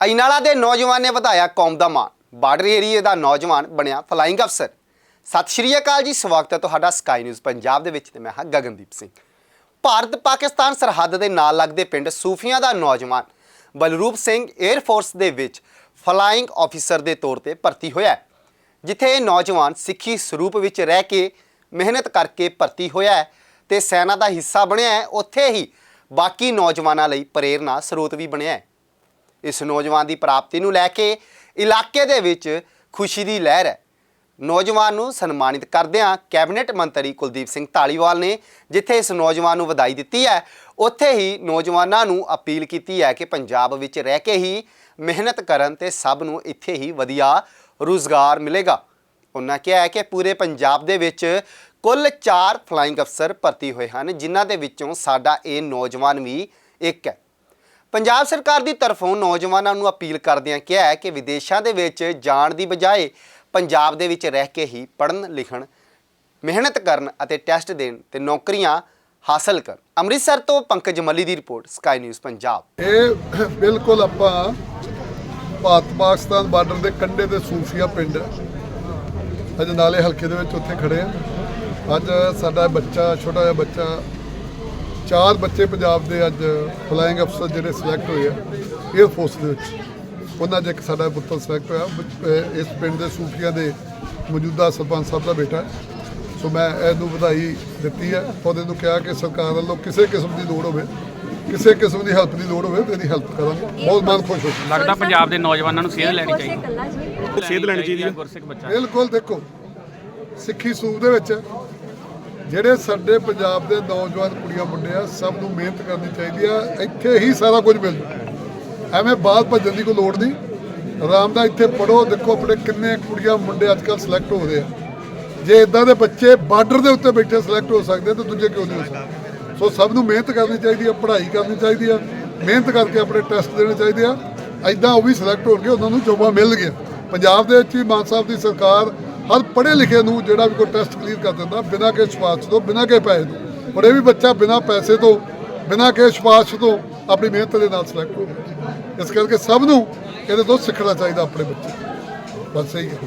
ਅਈਨਾਲਾ ਦੇ ਨੌਜਵਾਨ ਨੇ ਵਧਾਇਆ ਕੌਮ ਦਾ ਮਾਣ। ਬਾਰਡਰ ਏਰੀਏ ਦਾ ਨੌਜਵਾਨ ਬਣਿਆ ਫਲਾਈਂਗ ਅਫਸਰ। ਸਤਿ ਸ਼੍ਰੀ ਅਕਾਲ ਜੀ, ਸਵਾਗਤ ਹੈ ਤੁਹਾਡਾ ਸਕਾਈ ਨਿਊਜ਼ ਪੰਜਾਬ ਦੇ ਵਿੱਚ ਤੇ ਮੈਂ ਹਾਂ ਗਗਨਦੀਪ ਸਿੰਘ। ਭਾਰਤ ਪਾਕਿਸਤਾਨ ਸਰਹੱਦ ਦੇ ਨਾਲ ਲੱਗਦੇ ਪਿੰਡ ਸੂਫੀਆਂ ਦਾ ਨੌਜਵਾਨ ਬਲਰੂਪ ਸਿੰਘ 에ਅਰ ਫੋਰਸ ਦੇ ਵਿੱਚ ਫਲਾਈਂਗ ਆਫੀਸਰ ਦੇ ਤੌਰ ਤੇ ਭਰਤੀ ਹੋਇਆ ਜਿੱਥੇ ਇਹ ਨੌਜਵਾਨ ਸਿੱਖੀ ਸਰੂਪ ਵਿੱਚ ਰਹਿ ਕੇ ਮਿਹਨਤ ਕਰਕੇ ਭਰਤੀ ਹੋਇਆ ਹੈ ਤੇ ਸੈਨਾ ਦਾ ਹਿੱਸਾ ਬਣਿਆ ਹੈ। ਉੱਥੇ ਹੀ ਬਾਕੀ ਨੌਜਵਾਨਾਂ ਲਈ ਪ੍ਰੇਰਨਾ ਸਰੋਤ ਵੀ ਬਣਿਆ ਹੈ। ਇਸ ਨੌਜਵਾਨ ਦੀ ਪ੍ਰਾਪਤੀ ਨੂੰ ਲੈ ਕੇ ਇਲਾਕੇ ਦੇ ਵਿੱਚ ਖੁਸ਼ੀ ਦੀ ਲਹਿਰ ਹੈ। ਨੌਜਵਾਨ ਨੂੰ ਸਨਮਾਨਿਤ ਕਰਦਿਆਂ ਕੈਬਨਿਟ ਮੰਤਰੀ ਕੁਲਦੀਪ ਸਿੰਘ ਢਾਲੀਵਾਲ ਨੇ, ਜਿੱਥੇ ਇਸ ਨੌਜਵਾਨ ਨੂੰ ਵਧਾਈ ਦਿੱਤੀ ਹੈ। ਉੱਥੇ ਹੀ ਨੌਜਵਾਨਾਂ ਨੂੰ ਅਪੀਲ ਕੀਤੀ ਹੈ ਕਿ ਪੰਜਾਬ ਵਿੱਚ ਰਹਿ ਕੇ ਹੀ ਮਿਹਨਤ ਕਰਨ ਤੇ ਸਭ ਨੂੰ ਇੱਥੇ ਹੀ ਵਧੀਆ ਰੁਜ਼ਗਾਰ ਮਿਲੇਗਾ। ਉਹਨਾਂ ਕਿਹਾ ਹੈ ਕਿ ਪੂਰੇ ਪੰਜਾਬ ਦੇ ਵਿੱਚ ਕੁੱਲ 4 ਫਲਾਈਂਗ ਅਫਸਰ ਭਰਤੀ ਹੋਏ ਹਨ, ਜਿਨ੍ਹਾਂ ਦੇ ਵਿੱਚੋਂ ਸਾਡਾ ਇਹ ਨੌਜਵਾਨ ਵੀ ਇੱਕ ਹੈ। ਪੰਜਾਬ ਸਰਕਾਰ ਦੀ ਤਰਫੋਂ ਨੌਜਵਾਨਾਂ ਨੂੰ ਅਪੀਲ ਕਰਦਿਆਂ ਕਿਹਾ ਹੈ ਕਿ ਵਿਦੇਸ਼ਾਂ ਦੇ ਵਿੱਚ ਜਾਣ ਦੀ ਬਜਾਏ ਪੰਜਾਬ ਦੇ ਵਿੱਚ ਰਹਿ ਕੇ ਹੀ ਪੜ੍ਹਨ, ਲਿਖਣ, ਮਿਹਨਤ ਕਰਨ ਅਤੇ ਟੈਸਟ ਦੇਣ ਤੇ ਨੌਕਰੀਆਂ ਹਾਸਲ ਕਰਨ। ਅੰਮ੍ਰਿਤਸਰ ਤੋਂ ਪੰਕਜ ਮੱਲੀ ਦੀ ਰਿਪੋਰਟ, ਸਕਾਈ ਨਿਊਜ਼ ਪੰਜਾਬ। ਇਹ ਬਿਲਕੁਲ ਆਪਾਂ ਭਾਰਤ ਪਾਕਿਸਤਾਨ ਬਾਰਡਰ ਦੇ ਕੰਢੇ ਤੇ ਸੂਫੀਆ ਪਿੰਡ ਅੱਜ ਨਾਲੇ ਹਲਕੇ ਦੇ ਵਿੱਚ ਉੱਥੇ ਖੜੇ ਆ ਅੱਜ ਸਾਡਾ ਬੱਚਾ, ਛੋਟਾ ਜਿਹਾ ਬੱਚਾ ਚਾਰ ਬੱਚੇ ਪੰਜਾਬ ਦੇ ਅੱਜ ਫਲਾਈਂਗ ਅਫਸਰ ਜਿਹੜੇ ਸਿਲੈਕਟ ਹੋਏ ਆ 에ਅਰ ਫੋਰਸ ਦੇ ਵਿੱਚ। ਉਹਨਾਂ 'ਚ ਇੱਕ ਸਾਡਾ ਪੁੱਤਰ ਸਿਲੈਕਟ ਹੋਇਆ ਇਸ ਪਿੰਡ ਦੇ ਸੂਫੀਆ ਦੇ ਮੌਜੂਦਾ ਸਰਪੰਚ ਸਾਹਿਬ ਦਾ ਬੇਟਾ। ਸੋ ਮੈਂ ਇਹਨੂੰ ਵਧਾਈ ਦਿੱਤੀ ਹੈ। ਉਹਦੇ ਨੂੰ ਕਿਹਾ ਕਿ ਸਰਕਾਰ ਵੱਲੋਂ ਕਿਸੇ ਕਿਸਮ ਦੀ ਲੋੜ ਹੋਵੇ ਕਿਸੇ ਕਿਸਮ ਦੀ ਹੈਲਪ ਦੀ ਲੋੜ ਹੋਵੇ ਤੇ ਇਹਦੀ ਹੈਲਪ ਕਰਾਂਗੇ। ਬਹੁਤ ਮਨ ਖੁਸ਼ ਹੋ। ਲੱਗਦਾ ਪੰਜਾਬ ਦੇ ਨੌਜਵਾਨਾਂ ਨੂੰ ਸੇਧ ਲੈਣੀ ਚਾਹੀਦੀ। ਸੇਧ ਲੈਣੀ ਚਾਹੀਦੀ ਹੈ। ਗੁਰਸਿੱਖ ਬੱਚਾ। ਬਿਲਕੁਲ ਦੇਖੋ ਸਿੱਖੀ ਸੂਬ ਦੇ ਵਿੱਚ ਜਿਹੜੇ ਸਾਡੇ ਪੰਜਾਬ ਦੇ ਨੌਜਵਾਨ ਕੁੜੀਆਂ ਮੁੰਡੇ ਆ, ਸਭ ਨੂੰ ਮਿਹਨਤ ਕਰਨੀ ਚਾਹੀਦੀ ਆ, ਇੱਥੇ ਹੀ ਸਾਰਾ ਕੁਝ ਮਿਲ ਜੂ। ਐਵੇਂ ਬਾਹਰ ਭੱਜਣ ਦੀ ਕੋਈ ਲੋੜ ਨਹੀਂ। ਆਰਾਮ ਨਾਲ ਇੱਥੇ ਪੜੋ ਦੇਖੋ ਆਪਣੇ ਕਿੰਨੇ ਕੁੜੀਆਂ ਮੁੰਡੇ ਅੱਜ ਕੱਲ੍ਹ ਸਿਲੈਕਟ ਹੋ ਰਹੇ ਆ। ਜੇ ਇਦਾਂ ਦੇ ਬੱਚੇ ਬਾਰਡਰ ਦੇ ਉੱਤੇ ਬੈਠੇ ਸਿਲੈਕਟ ਹੋ ਸਕਦੇ ਤਾਂ ਦੂਜੇ ਕਿਉਂ ਨਹੀਂ ਹੋ ਸਕਦੇ? ਸੋ ਸਭ ਨੂੰ ਮਿਹਨਤ ਕਰਨੀ ਚਾਹੀਦੀ ਆ, ਪੜ੍ਹਾਈ ਕਰਨੀ ਚਾਹੀਦੀ ਆ, ਮਿਹਨਤ ਕਰਕੇ ਆਪਣੇ ਟੈਸਟ ਦੇਣੇ ਚਾਹੀਦੇ ਆ। ਐਦਾਂ ਉਹ ਵੀ ਸਿਲੈਕਟ ਹੋਣਗੇ, ਉਹਨਾਂ ਨੂੰ ਜੋਬਾਂ ਮਿਲਣਗੀਆਂ ਪੰਜਾਬ ਦੇ ਵਿੱਚ ਵੀ ਮਾਨ ਸਾਹਿਬ ਦੀ ਸਰਕਾਰ ਹਰ ਪੜ੍ਹੇ ਲਿਖੇ ਨੂੰ ਜਿਹੜਾ ਵੀ ਕੋਈ ਟੈਸਟ ਕਲੀਅਰ ਕਰ ਦਿੰਦਾ, ਬਿਨਾਂ ਕਿਸੇ ਸਿਫਾਰਿਸ਼ ਤੋਂ, ਬਿਨਾਂ ਕਿਸੇ ਪੈਸੇ ਤੋਂ। ਪਰ ਇਹ ਵੀ ਬੱਚਾ ਬਿਨਾਂ ਪੈਸੇ ਤੋਂ, ਬਿਨਾਂ ਕਿਸੇ ਸਿਫਾਰਿਸ਼ ਤੋਂ ਆਪਣੀ ਮਿਹਨਤ ਦੇ ਨਾਲ ਸਿਲੈਕਟ ਹੋ ਇਸ ਕਰਕੇ ਸਭ ਨੂੰ ਇਹਦੇ ਤੋਂ ਸਿੱਖਣਾ ਚਾਹੀਦਾ ਆਪਣੇ ਬੱਚੇ ਬਸ ਸਹੀ ਹੈ।